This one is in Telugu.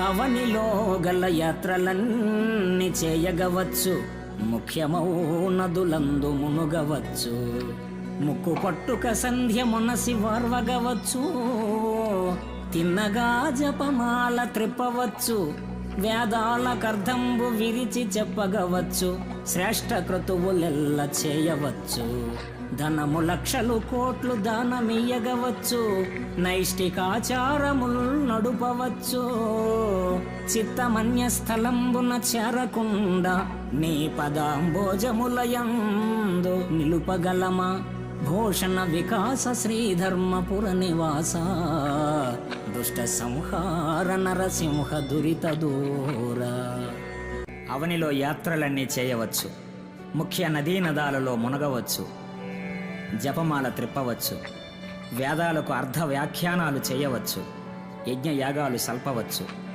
అవనిలో గల యాత్రలన్నీ చేయగవచ్చు. ముఖ్యమౌ నదులందు మునుగవచ్చు. ముక్కు పట్టుక సంధ్య మునసి వార్వగవచ్చు. తిన్నగా జపమాల త్రిప్పవచ్చు. వేదాలకర్ధంబు విరిచి చెప్పగవచ్చు. శ్రేష్ఠ క్రతువులెల్ల చేయవచ్చు. ధనము లక్షలు కోట్లు దానమియ్యగవచ్చు. నైష్టికాచారములు నడుపవచ్చు. చిత్తమన్య స్థలంబున చేరకుండా నీ పదాంబోజములయందు నిలుపగలమా? భూషణ వికాస శ్రీధర్మపుర నివాస దుష్ట సంహార నరసింహ దురిత దూర అవనిలో యాత్రలన్నీ చేయవచ్చు. ముఖ్య నదీ నదాలలో మునగవచ్చు. జపమాల త్రిప్పవచ్చు. వేదాలకు అర్ధ వ్యాఖ్యానాలు చేయవచ్చు. యజ్ఞయాగాలు సల్పవచ్చు.